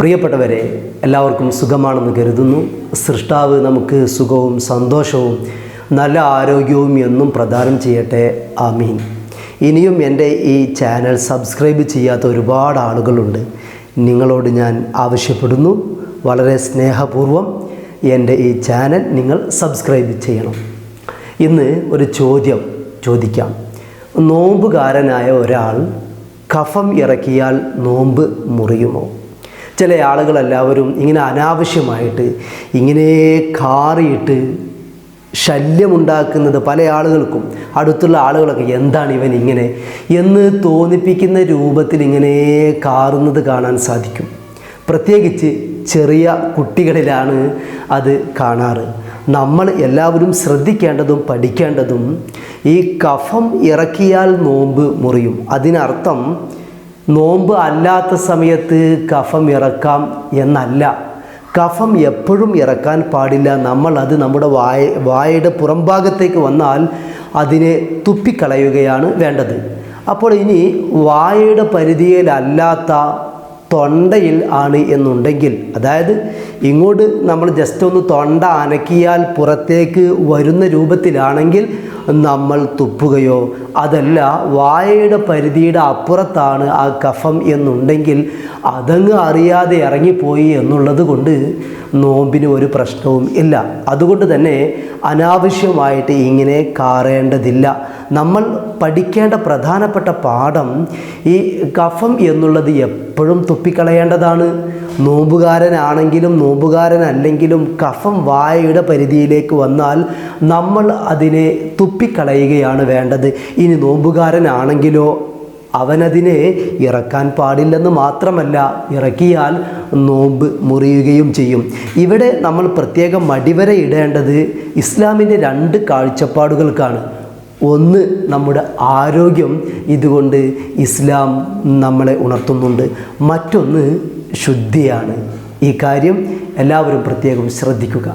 പ്രിയപ്പെട്ടവരെ എല്ലാവർക്കും സുഖമാണെന്ന് കരുതുന്നു. സൃഷ്ടാവ് നമുക്ക് സുഖവും സന്തോഷവും നല്ല ആരോഗ്യവും എന്നും പ്രദാനം ചെയ്യട്ടെ. ആമീൻ. ഇനിയും എന്റെ ഈ ചാനൽ സബ്സ്ക്രൈബ് ചെയ്യാത്ത ഒരുപാട് ആളുകളുണ്ട്. നിങ്ങളോട് ഞാൻ ആവശ്യപ്പെടുന്നു. വളരെ സ്നേഹപൂർവം എന്റെ ഈ ചാനൽ നിങ്ങൾ സബ്സ്ക്രൈബ് ചെയ്യണം. ഇന്ന് ഒരു ചോദ്യം ചോദിക്കാം. നോമ്പുകാരനായ ഒരാൾ കഫം ഇറക്കിയാൽ നോമ്പ് മുറിയുമോ? ചില ആളുകളെല്ലാവരും ഇങ്ങനെ അനാവശ്യമായിട്ട് ഇങ്ങനെ കാറിയിട്ട് ശല്യമുണ്ടാക്കുന്നത് പല ആളുകൾക്കും അടുത്തുള്ള ആളുകളൊക്കെ എന്താണ് ഇവൻ ഇങ്ങനെ എന്ന് തോന്നിപ്പിക്കുന്ന രൂപത്തിൽ ഇങ്ങനെ കാറുന്നത് കാണാൻ സാധിക്കും. പ്രത്യേകിച്ച് ചെറിയ കുട്ടികളിലാണ് അത് കാണാറ്. നമ്മൾ എല്ലാവരും ശ്രദ്ധിക്കേണ്ടതും പഠിക്കേണ്ടതും ഈ കഫം ഇറക്കിയാൽ നോമ്പ് മുറിയും. അതിനർത്ഥം നോമ്പ് അല്ലാത്ത സമയത്ത് കഫം ഇറക്കാം എന്നല്ല. കഫം എപ്പോഴും ഇറക്കാൻ പാടില്ല. നമ്മൾ അത് നമ്മുടെ വായ വായയുടെ പുറംഭാഗത്തേക്ക് വന്നാൽ അതിനെ തുപ്പിക്കളയുകയാണ് വേണ്ടത്. അപ്പോൾ ഇനി വായയുടെ പരിധിയിലല്ലാത്ത തൊണ്ടയിൽ ആണ് എന്നുണ്ടെങ്കിൽ അതായത് ഇങ്ങോട്ട് നമ്മൾ ജസ്റ്റ് ഒന്ന് തൊണ്ട അനക്കിയാൽ പുറത്തേക്ക് വരുന്ന രൂപത്തിലാണെങ്കിൽ നമ്മൾ തുപ്പുകയോ അതല്ല വായയുടെ പരിധിയുടെ അപ്പുറത്താണ് ആ കഫം എന്നുണ്ടെങ്കിൽ അതങ്ങ് അറിയാതെ ഇറങ്ങിപ്പോയി എന്നുള്ളത് കൊണ്ട് നോമ്പിന് ഒരു പ്രശ്നവും ഇല്ല. അതുകൊണ്ട് തന്നെ അനാവശ്യമായിട്ട് ഇങ്ങനെ കാറേണ്ടതില്ല. നമ്മൾ പഠിക്കേണ്ട പ്രധാനപ്പെട്ട പാഠം ഈ കഫം എന്നുള്ളത് എപ്പോഴും തുപ്പിക്കളയേണ്ടതാണ്. നോമ്പുകാരനാണെങ്കിലും നോമ്പുകാരനല്ലെങ്കിലും കഫം വായയുടെ പരിധിയിലേക്ക് വന്നാൽ നമ്മൾ അതിനെ തുപ്പിക്കളയുകയാണ് വേണ്ടത്. ഇനി നോമ്പുകാരനാണെങ്കിലോ അവനതിനെ ഇറക്കാൻ പാടില്ലെന്ന് മാത്രമല്ല ഇറക്കിയാൽ നോമ്പ് മുറിയുകയും ചെയ്യും. ഇവിടെ നമ്മൾ പ്രത്യേകം മടിവരെ ഇടേണ്ടത് ഇസ്ലാമിന്റെ രണ്ട് കാഴ്ചപ്പാടുകൾക്കാണ്. ഒന്ന് നമ്മുടെ ആരോഗ്യം. ഇതുകൊണ്ട് ഇസ്ലാം നമ്മളെ ഉണർത്തുന്നുണ്ട്. മറ്റൊന്ന് ശുദ്ധിയാണ്. ഈ കാര്യം എല്ലാവരും പ്രത്യേകം ശ്രദ്ധിക്കുക.